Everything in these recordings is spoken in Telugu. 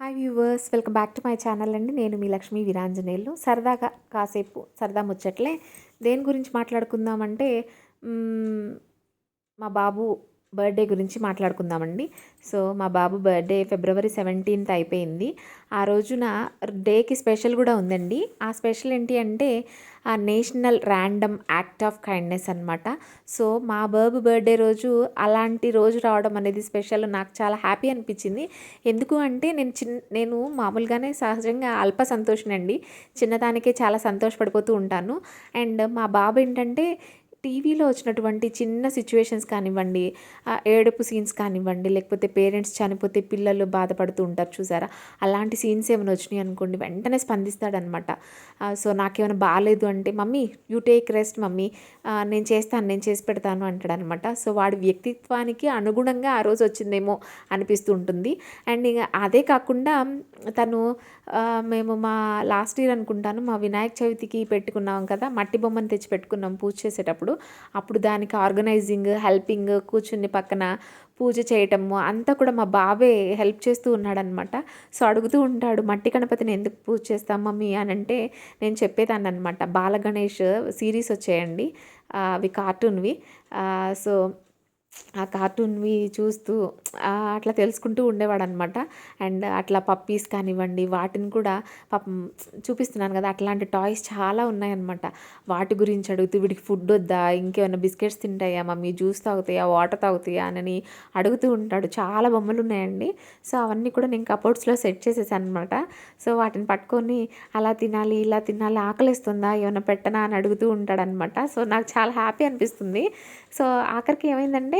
Hi viewers welcome back to my channel అండి. నేను మీ లక్ష్మీ వీరాంజనేయులు. సరదాగా కాసేపు సరదా ముచ్చట్లే దేని గురించి మాట్లాడుకుందామంటే మా బాబు బర్త్డే గురించి మాట్లాడుకుందామండి. సో మా బాబు బర్త్డే ఫిబ్రవరి సెవెంటీన్త్ అయిపోయింది. ఆ రోజున డేకి స్పెషల్ కూడా ఉందండి. ఆ స్పెషల్ ఏంటి అంటే ఆ national random act of kindness అనమాట సో మా బాబు బర్త్డే రోజు అలాంటి రోజు రావడం అనేది స్పెషల్. నాకు చాలా హ్యాపీ అనిపించింది. ఎందుకు అంటే నేను చిన్న నేను మామూలుగానే సహజంగా అల్ప సంతోషనండి. చిన్నదానికే చాలా సంతోషపడిపోతూ ఉంటాను. అండ్ మా బాబు ఏంటంటే టీవీలో వచ్చినటువంటి చిన్న సిచ్యువేషన్స్ కానివ్వండి ఆ ఏడుపు సీన్స్ కానివ్వండి లేకపోతే పేరెంట్స్ చనిపోతే పిల్లలు బాధపడుతూ ఉంటారు చూసారా? అలాంటి సీన్స్ ఏమైనా వచ్చినాయి అనుకోండి వెంటనే స్పందిస్తాడనమాట సో నాకేమైనా బాగాలేదు అంటే mummy you take rest mummy. నేను చేస్తాను నేను చేసి పెడతాను అంటాడనమాట సో వాడి వ్యక్తిత్వానికి అనుగుణంగా ఆ రోజు వచ్చిందేమో అనిపిస్తూ ఉంటుంది. అండ్ ఇక అదే కాకుండా తను మేము మా లాస్ట్ ఇయర్ అనుకుంటాను మా వినాయక చవితికి పెట్టుకున్నాం కదా మట్టి బొమ్మను తెచ్చి పెట్టుకున్నాం పూజ చేసేటప్పుడు. అప్పుడు దానికి ఆర్గనైజింగ్ హెల్పింగ్ కూర్చుని పక్కన పూజ చేయటము అంతా కూడా మా బాబే హెల్ప్ చేస్తూ ఉన్నాడనమాట. సో అడుగుతూ ఉంటాడు మట్టి గణపతిని ఎందుకు పూజ చేస్తాం మమ్మీ? అని అంటే నేను చెప్పేదాన్ని అనమాట బాల గణేష్ సిరీస్ వచ్చాయండి అవి కార్టూన్వి సో ఆ కార్టూన్వి చూస్తూ అట్లా తెలుసుకుంటూ ఉండేవాడు అనమాట అండ్ అట్లా పప్పీస్ కానివ్వండి వాటిని కూడా పాపం చూపిస్తున్నాను కదా అట్లాంటి టాయ్స్ చాలా ఉన్నాయన్నమాట. వాటి గురించి అడుగుతూ వీడికి ఫుడ్ వద్దా? ఇంకేమైనా బిస్కెట్స్ తింటాయా? మమ్మీ జ్యూస్ తాగుతాయా? వాటర్ తాగుతాయా? అని అడుగుతూ ఉంటాడు. చాలా బొమ్మలు ఉన్నాయండి. సో అవన్నీ కూడా నేను కపోర్ట్స్లో సెట్ చేసేసాను అనమాట సో వాటిని పట్టుకొని అలా తినాలి ఇలా తినాలి ఆకలిస్తుందా? ఏమైనా పెట్టనా? అని అడుగుతూ ఉంటాడనమాట సో నాకు చాలా హ్యాపీ అనిపిస్తుంది. సో ఆఖరికి ఏమైందంటే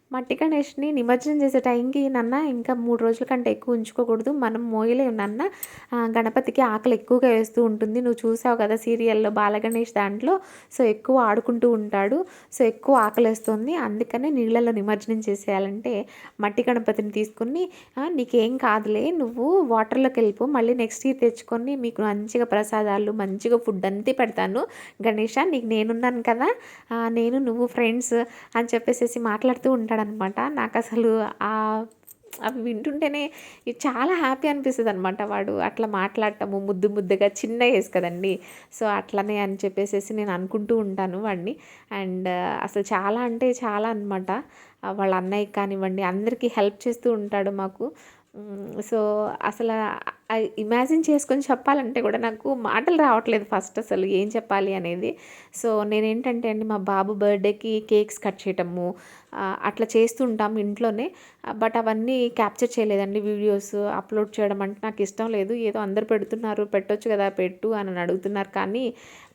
మట్టి గణేష్ని నిమజ్జనం చేసే టైంకి నాన్న ఇంకా మూడు రోజుల కంటే ఎక్కువ ఉంచుకోకూడదు. మనం మోయలేము నాన్న. గణపతికి ఆకలి ఎక్కువగా వేస్తూ ఉంటుంది. నువ్వు చూసావు కదా సీరియల్లో బాలగణేష్ దాంట్లో? సో ఎక్కువ ఆడుకుంటూ ఉంటాడు. సో ఎక్కువ ఆకలి వేస్తుంది. అందుకనే నీళ్ళలో నిమజ్జనం చేసేయాలంటే మట్టి గణపతిని తీసుకుని నీకేం కాదులే. నువ్వు వాటర్లోకి వెళ్ళిపో. మళ్ళీ నెక్స్ట్ ఇయర్ తెచ్చుకొని మీకు మంచిగా ప్రసాదాలు మంచిగా ఫుడ్ అంతే పెడతాను. గణేష నీకు నేనున్నాను కదా. నేను నువ్వు ఫ్రెండ్స్ అని చెప్పేసి మాట్లాడుతూ అనమాట నాకు అసలు ఆ అవి వింటుంటేనే చాలా హ్యాపీ అనిపిస్తుంది అనమాట వాడు అట్లా మాట్లాడటము ముద్దు ముద్దుగా చిన్న ఏజ్ కదండి. సో అట్లనే అని చెప్పేసి నేను అనుకుంటూ ఉంటాను వాడిని. అండ్ అసలు చాలా అంటే చాలా అనమాట వాళ్ళ అన్నయ్య కానివ్వండి అందరికీ హెల్ప్ చేస్తూ ఉంటాడు మాకు. సో అసలు ఇమాజిన్ చేసుకొని చెప్పాలంటే కూడా నాకు మాటలు రావట్లేదు ఫస్ట్ అసలు ఏం చెప్పాలి అనేది. సో నేనేంటంటే అండి మా బాబు బర్త్డేకి కేక్స్ కట్ చేయటము అట్లా చేస్తుంటాం ఇంట్లోనే. బట్ అవన్నీ క్యాప్చర్ చేయలేదండి వీడియోస్ అప్లోడ్ చేయడం అంటే నాకు ఇష్టం లేదు. ఏదో అందరు పెడుతున్నారు పెట్టొచ్చు కదా పెట్టు అని అడుగుతున్నారు. కానీ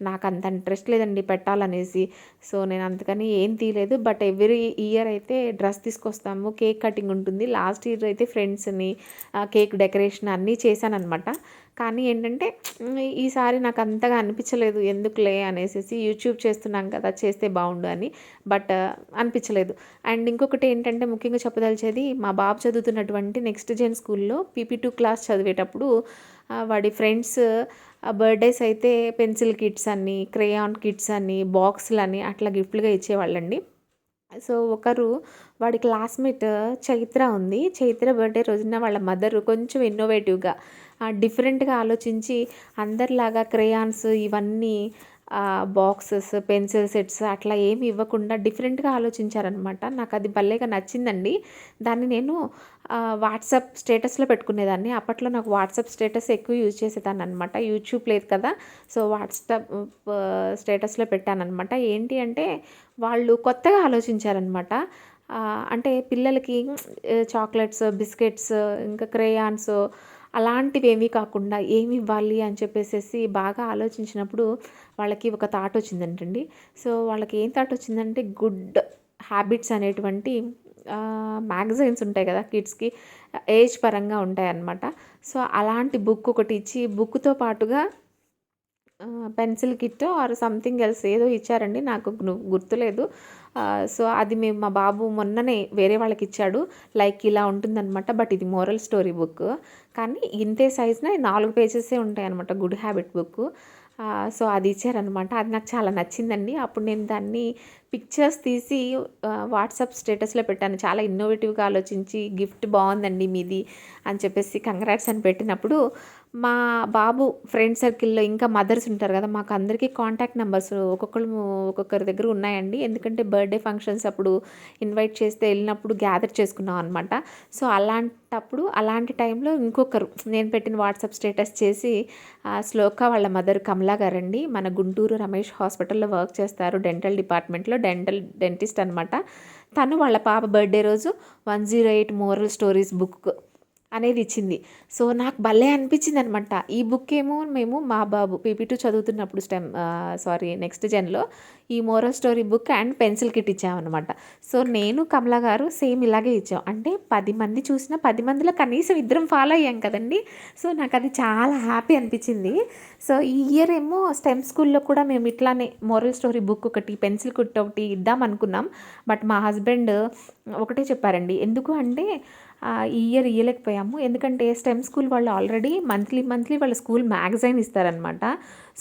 నాకు అంత ఇంట్రెస్ట్ లేదండి పెట్టాలనేసి. సో నేను అందుకని ఏం తీయలేదు. బట్ ఎవ్రీ ఇయర్ అయితే డ్రెస్ తీసుకొస్తాము. కేక్ కటింగ్ ఉంటుంది. లాస్ట్ ఇయర్ అయితే ఫ్రెండ్స్ని కేక్ డెకరేషన్ అన్నీ చేశానన్నమాట. కానీ ఏంటంటే ఈసారి నాకు అంతగా అనిపించలేదు ఎందుకులే? అనేసి యూట్యూబ్ చేస్తున్నాం కదా చేస్తే బాగుండు అని. బట్ అనిపించలేదు. అండ్ ఇంకొకటి ఏంటంటే ముఖ్యంగా చెప్పదలిచేది మా బాబు చదువుతున్నటువంటి నెక్స్ట్ జెన్ స్కూల్లో పీపీ టూ క్లాస్ చదివేటప్పుడు వాడి ఫ్రెండ్స్ బర్త్డేస్ అయితే పెన్సిల్ కిట్స్ అని క్రేయాన్ కిట్స్ అని బాక్సులు అని అట్లా గిఫ్ట్లుగా ఇచ్చేవాళ్ళండి. సో ఒకరు వాడి క్లాస్మేట్ చైత్ర ఉంది. చైత్ర బర్త్డే రోజున వాళ్ళ మదర్ కొంచెం ఇన్నోవేటివ్గా డిఫరెంట్గా ఆలోచించి అందరిలాగా క్రేయాన్స్ ఇవన్నీ బాక్సెస్ పెన్సిల్ సెట్స్ అట్లా ఏమి ఇవ్వకుండా డిఫరెంట్గా ఆలోచించారనమాట. నాకు అది భలేగా నచ్చిందండి. దాన్ని నేను వాట్సాప్ స్టేటస్లో పెట్టుకునేదాన్ని. అప్పట్లో నాకు వాట్సాప్ స్టేటస్ ఎక్కువ యూజ్ చేసేదాన్ని అనమాట యూట్యూబ్ లేదు కదా సో వాట్సాప్ స్టేటస్లో పెట్టానమాట ఏంటి అంటే వాళ్ళు కొత్తగా ఆలోచించారనమాట. అంటే పిల్లలకి చాక్లెట్స్ బిస్కెట్స్ ఇంకా క్రేయాన్స్ అలాంటివి ఏమీ కాకుండా ఏమి ఇవ్వాలి అని చెప్పేసి బాగా ఆలోచించినప్పుడు వాళ్ళకి ఒక థాట్ వచ్చిందంటండి. సో వాళ్ళకి ఏం థాట్ వచ్చిందంటే గుడ్ హ్యాబిట్స్ అనేటువంటి మ్యాగజైన్స్ ఉంటాయి కదా కిడ్స్కి ఏజ్ పరంగా ఉంటాయి అన్నమాట సో అలాంటి బుక్ ఒకటి ఇచ్చి బుక్తో పాటుగా pencil kit or something else ఏదో ఇచ్చారండి నాకు గుర్తులేదు. సో అది మేము మా బాబు మొన్ననే వేరే వాళ్ళకి ఇచ్చాడు. లైక్ ఇలా ఉంటుందన్నమాట బట్ ఇది మోరల్ స్టోరీ బుక్. కానీ ఇంతే సైజ్న నాలుగు పేజెసే ఉంటాయి అనమాట గుడ్ హ్యాబిట్ బుక్. సో అది ఇచ్చారనమాట అది నాకు చాలా నచ్చిందండి. అప్పుడు నేను దాన్ని పిక్చర్స్ తీసి వాట్సాప్ స్టేటస్లో పెట్టాను. చాలా ఇన్నోవేటివ్గా ఆలోచించి గిఫ్ట్ బాగుందండి మీది అని చెప్పేసి కంగ్రాట్స్ అని పెట్టినప్పుడు మా బాబు ఫ్రెండ్ సర్కిల్లో ఇంకా మదర్స్ ఉంటారు కదా మాకు అందరికీ కాంటాక్ట్ నెంబర్స్ ఒక్కొక్కరు ఒక్కొక్కరి దగ్గర ఉన్నాయండి. ఎందుకంటే బర్త్డే ఫంక్షన్స్ అప్పుడు ఇన్వైట్ చేస్తే వెళ్ళినప్పుడు గ్యాదర్ చేసుకున్నాం అనమాట సో అలాంటప్పుడు అలాంటి టైంలో ఇంకొకరు నేను పెట్టిన వాట్సాప్ స్టేటస్ చేసి శ్లోక వాళ్ళ మదర్ కమలా గారండి. మన గుంటూరు రమేష్ హాస్పిటల్లో వర్క్ చేస్తారు డెంటల్ డిపార్ట్మెంట్లో. డెంటల్ డెంటిస్ట్ అనమాట తను వాళ్ళ పాప బర్త్డే రోజు one zero eight moral stories book అనేది ఇచ్చింది సో నాకు భలే అనిపించింది అనమాట ఈ బుక్ ఏమో మేము మా బాబు పీపీ టూ చదువుతున్నప్పుడు స్టెమ్ సారీ నెక్స్ట్ జెన్లో ఈ moral story book and pencil kit ఇచ్చామన్నమాట so నేను కమలా గారు సేమ్ ఇలాగే ఇచ్చాం. అంటే పది మంది చూసిన పది మందిలో కనీసం ఇద్దరం ఫాలో అయ్యాం కదండి. సో నాకు అది చాలా హ్యాపీ అనిపించింది. సో ఈ ఇయర్ ఏమో స్టెమ్ స్కూల్లో కూడా మేము ఇట్లానే మోరల్ స్టోరీ బుక్ ఒకటి పెన్సిల్ కిట్ ఒకటి ఇద్దాం అనుకున్నాం బట్ మా హస్బెండ్ ఒకటే చెప్పారండి. ఎందుకు అంటే ఈ ఇయర్ ఇయ్యలేకపోయాము. ఎందుకంటే స్టెమ్ స్కూల్ వాళ్ళు ఆల్రెడీ మంత్లీ మంత్లీ వాళ్ళ స్కూల్ మ్యాగజైన్ ఇస్తారనమాట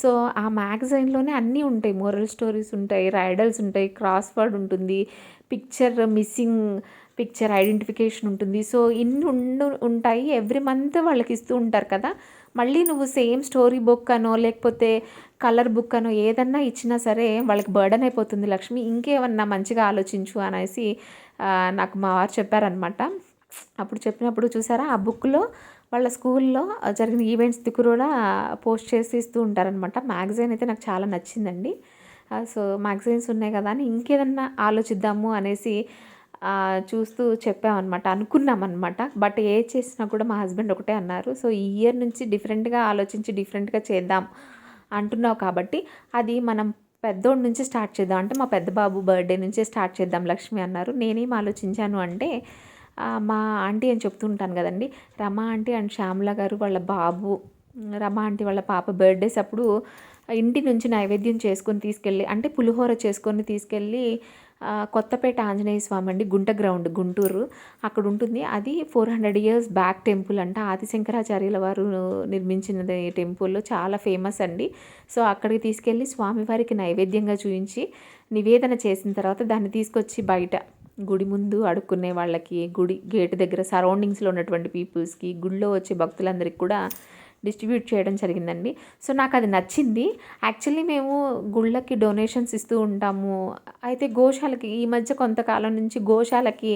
సో ఆ మ్యాగజైన్లోనే అన్నీ ఉంటాయి. మోరల్ స్టోరీస్ ఉంటాయి రైడల్స్ ఉంటాయి క్రాస్ వర్డ్ ఉంటుంది పిక్చర్ మిస్సింగ్ పిక్చర్ ఐడెంటిఫికేషన్ ఉంటుంది. సో ఇన్ని ఉండు ఉంటాయి. ఎవ్రీ మంత్ వాళ్ళకి ఇస్తూ ఉంటారు కదా. మళ్ళీ నువ్వు సేమ్ స్టోరీ బుక్ అనో లేకపోతే కలర్ బుక్ అనో ఏదన్నా ఇచ్చినా సరే వాళ్ళకి బర్డన్ అయిపోతుంది లక్ష్మి. ఇంకేమన్నా మంచిగా ఆలోచించు అనేసి నాకు మా వారు చెప్పారనమాట అప్పుడు చెప్పినప్పుడు చూసారా? ఆ బుక్లో వాళ్ళ స్కూల్లో జరిగిన ఈవెంట్స్ కూడా పోస్ట్ చేసి ఇస్తూ ఉంటారనమాట మ్యాగజైన్ అయితే నాకు చాలా నచ్చిందండి. సో మ్యాగజైన్స్ ఉన్నాయి కదా అని ఇంకేదన్నా ఆలోచిద్దాము అనేసి చూస్తూ చెప్పామన్నమాట. అనుకున్నామన్నమాట. బట్ ఏ చేసినా కూడా మా హస్బెండ్ ఒకటే అన్నారు. సో ఈ ఇయర్ నుంచి డిఫరెంట్గా ఆలోచించి డిఫరెంట్గా చేద్దాం అంటున్నావు కాబట్టి అది మనం పెద్దోడి నుంచి స్టార్ట్ చేద్దాం. అంటే మా పెద్ద బాబు బర్త్డే నుంచే స్టార్ట్ చేద్దాం లక్ష్మి అన్నారు. నేనేం ఆలోచించాను అంటే మా ఆంటీ అని చెప్తూ ఉంటాను కదండి. రమా ఆంటీ అండ్ శ్యామల గారు వాళ్ళ బాబు రమా ఆంటీ వాళ్ళ పాప బర్త్డేస్ అప్పుడు ఇంటి నుంచి నైవేద్యం చేసుకొని తీసుకెళ్ళి అంటే పులిహోర చేసుకొని తీసుకెళ్ళి కొత్తపేట ఆంజనేయ స్వామి అండి గుంట గ్రౌండ్ గుంటూరు. అక్కడ ఉంటుంది. అది four hundred years back temple అంట. ఆదిశంకరాచార్యుల వారు నిర్మించినది టెంపుల్ చాలా ఫేమస్ అండి. సో అక్కడికి తీసుకెళ్ళి స్వామివారికి నైవేద్యంగా చూపించి నివేదన చేసిన తర్వాత దాన్ని తీసుకొచ్చి బయట గుడి ముందు అడుక్కునే వాళ్ళకి గుడి గేటు దగ్గర సరౌండింగ్స్లో ఉన్నటువంటి పీపుల్స్కి గుడిలో వచ్చే భక్తులందరికీ కూడా డిస్ట్రిబ్యూట్ చేయడం జరిగిందండి. సో నాకు అది నచ్చింది. యాక్చువల్లీ మేము గుళ్ళకి డొనేషన్స్ ఇస్తూ ఉంటాము. అయితే గోశాలకి ఈ మధ్య కొంతకాలం నుంచి గోశాలకి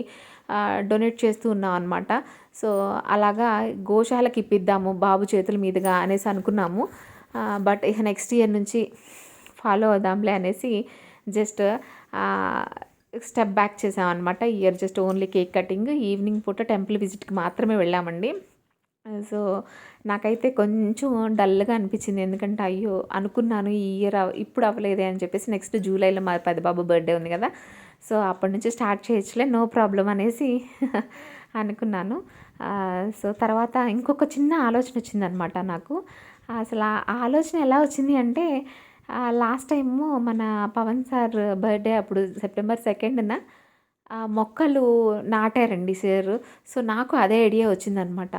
డొనేట్ చేస్తూ ఉన్నాం అనమాట సో అలాగా గోశాలకి ఇప్పిద్దాము బాబు చేతుల మీదుగా అనేసి అనుకున్నాము. బట్ ఇక నెక్స్ట్ ఇయర్ నుంచి ఫాలో అవుదాంలే అనేసి జస్ట్ స్టెప్ బ్యాక్ చేసామన్నమాట. Year just only cake cutting evening పూట టెంపుల్ విజిట్కి మాత్రమే వెళ్ళామండి. సో నాకైతే కొంచెం డల్గా అనిపించింది. ఎందుకంటే అయ్యో అనుకున్నాను ఈ ఇయర్ ఇప్పుడు అవ్వలేదే అని చెప్పేసి నెక్స్ట్ జూలైలో మా పెద్దబాబు బర్త్డే ఉంది కదా. సో అప్పటి నుంచి స్టార్ట్ చేయొచ్చులే నో ప్రాబ్లం అనేసి అనుకున్నాను. సో తర్వాత ఇంకొక చిన్న ఆలోచన వచ్చిందనమాట నాకు. అసలు ఆ ఆలోచన ఎలా వచ్చింది అంటే లాస్ట్ టైము మన పవన్ సార్ బర్త్డే అప్పుడు సెప్టెంబర్ సెకండ్న మొక్కలు నాటారండి సార్ సో నాకు అదే ఐడియా వచ్చిందనమాట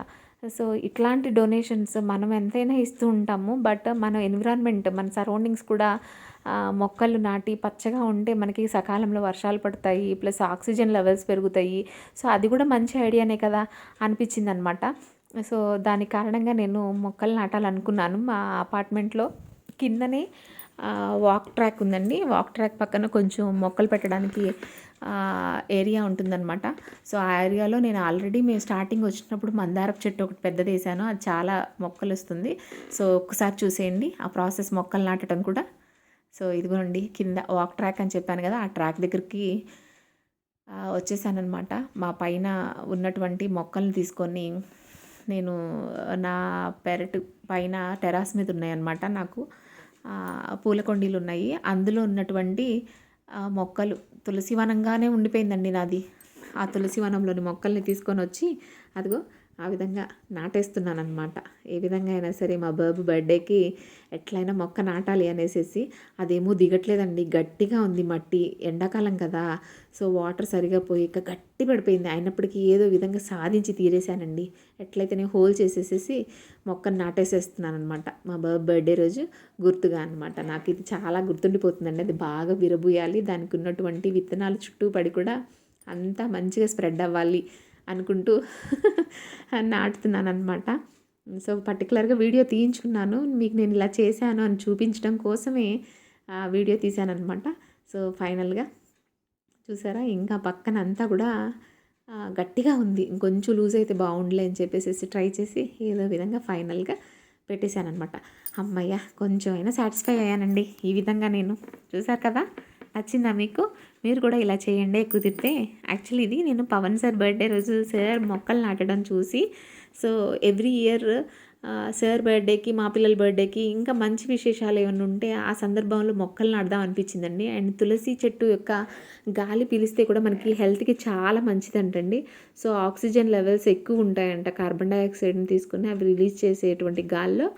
సో ఇట్లాంటి డొనేషన్స్ మనం ఎంతైనా ఇస్తూ ఉంటాము. బట్ మన ఎన్విరాన్మెంట్ మన సరౌండింగ్స్ కూడా మొక్కలు నాటి పచ్చగా ఉంటే మనకి సకాలంలో వర్షాలు పడతాయి ప్లస్ ఆక్సిజన్ లెవెల్స్ పెరుగుతాయి. సో అది కూడా మంచి ఐడియానే కదా అనిపించింది అనమాట సో దాని కారణంగా నేను మొక్కలు నాటాలనుకున్నాను మా అపార్ట్మెంట్లో కిందనే వాక్ ట్రాక్ ఉందండి. వాక్ ట్రాక్ పక్కన కొంచెం మొక్కలు పెట్టడానికి ఏరియా ఉంటుందన్నమాట. సో ఆ ఏరియాలో నేను ఆల్రెడీ మేము స్టార్టింగ్ వచ్చినప్పుడు మందారపు చెట్టు ఒకటి పెద్దది వేసాను. అది చాలా మొక్కలు వస్తుంది సో ఒక్కసారి చూసేయండి. ఆ ప్రాసెస్ మొక్కలు నాటడం కూడా. సో ఇదిగోండి కింద వాక్ ట్రాక్ అని చెప్పాను కదా ఆ ట్రాక్ దగ్గరికి వచ్చేసానమాట మా పైన ఉన్నటువంటి మొక్కల్ని తీసుకొని నేను నా పెరటు పైన టెరాస్ మీద ఉన్నాయన్నమాట నాకు. పూల కొండీలు ఉన్నాయి అందులో ఉన్నటువంటి మొక్కలు తులసి వనంగానే ఉండిపోయిందండి నాది. ఆ తులసి వనంలోని మొక్కల్ని తీసుకొని వచ్చి అదిగో ఆ విధంగా నాటేస్తున్నాను అనమాట ఏ విధంగా అయినా సరే మా బాబు బర్త్డేకి ఎట్లయినా మొక్క నాటాలి అనేసి అదేమో దిగట్లేదండి. గట్టిగా ఉంది మట్టి. ఎండాకాలం కదా. సో వాటర్ సరిగా పోయి గట్టి పడిపోయింది. అయినప్పటికీ ఏదో విధంగా సాధించి తీరేశానండి. ఎట్లయితే నేను హోల్ చేసేసేసి మొక్కను నాటేసేస్తున్నాను అనమాట మా బాబు బర్త్డే రోజు గుర్తుగా అనమాట నాకు ఇది చాలా గుర్తుండిపోతుందండి. అది బాగా విరబూయాలి. దానికి ఉన్నటువంటి విత్తనాలు చుట్టూ పడి కూడా అంతా మంచిగా స్ప్రెడ్ అవ్వాలి. అనుకుంటూ నాటుతున్నాను అనమాట సో పర్టికులర్గా వీడియో తీయించుకున్నాను. మీకు నేను ఇలా చేశాను అని చూపించడం కోసమే ఆ వీడియో తీశాను అనమాట సో ఫైనల్గా చూసారా? ఇంకా పక్కన అంతా కూడా గట్టిగా ఉంది. ఇంకొంచెం లూజ్ అయితే బాగుండలే అని చెప్పేసి ట్రై చేసి ఏదో విధంగా ఫైనల్గా పెట్టేశానమాట అమ్మయ్య కొంచెం అయినా సాటిస్ఫై అయ్యానండి ఈ విధంగా నేను. చూసారు కదా? నచ్చిందా మీకు? మీరు కూడా ఇలా చేయండి. కుదిరితే యాక్చువల్లీ ఇది నేను పవన్ సార్ బర్త్డే రోజు సార్ మొక్కలు నాటడం చూసి సో ఎవ్రీ ఇయర్ సార్ బర్త్డేకి మా పిల్లల బర్త్డేకి ఇంకా మంచి విశేషాలు ఏమైనా ఉంటే ఆ సందర్భంలో మొక్కలు నాడదాం అనిపించిందండి. అండ్ తులసి చెట్టు యొక్క గాలి పీలిస్తే కూడా మనకి హెల్త్కి చాలా మంచిదంటండి. సో ఆక్సిజన్ లెవెల్స్ ఎక్కువ ఉంటాయంట. కార్బన్ డైఆక్సైడ్ని తీసుకుని అవి రిలీజ్ చేసేటువంటి గాల్లో.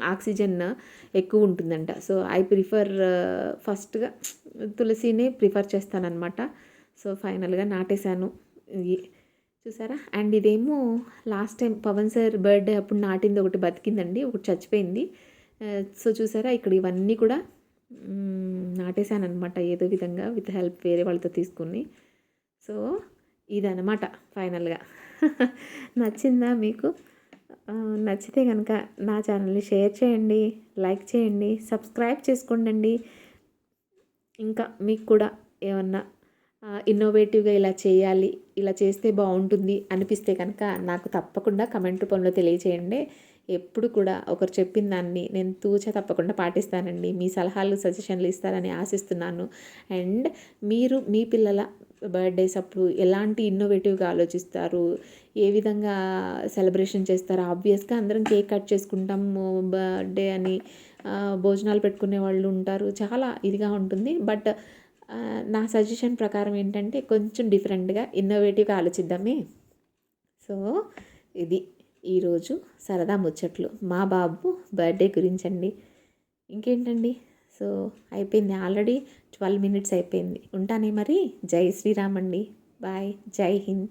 ఆక్సిజన్ ఎక్కువ ఉంటుందంట. సో ఐ ప్రిఫర్ ఫస్ట్గా తులసిని ప్రిఫర్ చేస్తానన్నమాట. సో ఫైనల్గా నాటేశాను. చూసారా? అండ్ ఇదేమో last time Pavan sir birthday అప్పుడు నాటింది ఒకటి బతికిందండి ఒకటి చచ్చిపోయింది. సో చూసారా? ఇక్కడ ఇవన్నీ కూడా నాటేశాను అనమాట ఏదో విధంగా విత్ హెల్ప్ వేరే వాళ్ళతో తీసుకుని. సో ఇదనమాట ఫైనల్గా. నచ్చిందా మీకు? నచ్చితే కనుక నా ఛానల్ని షేర్ చేయండి లైక్ చేయండి సబ్స్క్రైబ్ చేసుకోండి ఇంకా మీకు కూడా ఏమన్నా ఇన్నోవేటివ్గా ఇలా చేయాలి ఇలా చేస్తే బాగుంటుంది అనిపిస్తే కనుక నాకు తప్పకుండా కమెంట్ రూపంలో తెలియచేయండి. ఎప్పుడు కూడా ఒకరు చెప్పిన దాన్ని నేను తూచ తప్పకుండా పాటిస్తానండి. మీ సలహాలు సజెషన్లు ఇస్తారని ఆశిస్తున్నాను. అండ్ మీరు మీ పిల్లల బర్త్డేస్ అప్పుడు ఎలాంటి ఇన్నోవేటివ్గా ఆలోచిస్తారు? ఏ విధంగా సెలబ్రేషన్ చేస్తారు? ఆబ్వియస్గా అందరం కేక్ కట్ చేసుకుంటాము బర్త్డే అని భోజనాలు పెట్టుకునే వాళ్ళు ఉంటారు. చాలా ఇదిగా ఉంటుంది. బట్ నా సజెషన్ ప్రకారం ఏంటంటే కొంచెం డిఫరెంట్గా ఇన్నోవేటివ్గా ఆలోచిద్దామే. సో ఇది ఈరోజు సరదా ముచ్చట్లు. మా బాబు బర్త్డే గురించండి. ఇంకేంటండి? సో అయిపోయింది ఆల్రెడీ. ట్వెల్వ్ మినిట్స్ అయిపోయింది. ఉంటానే మరి. జై శ్రీరామ్ అండి. బాయ్. జై హింద్.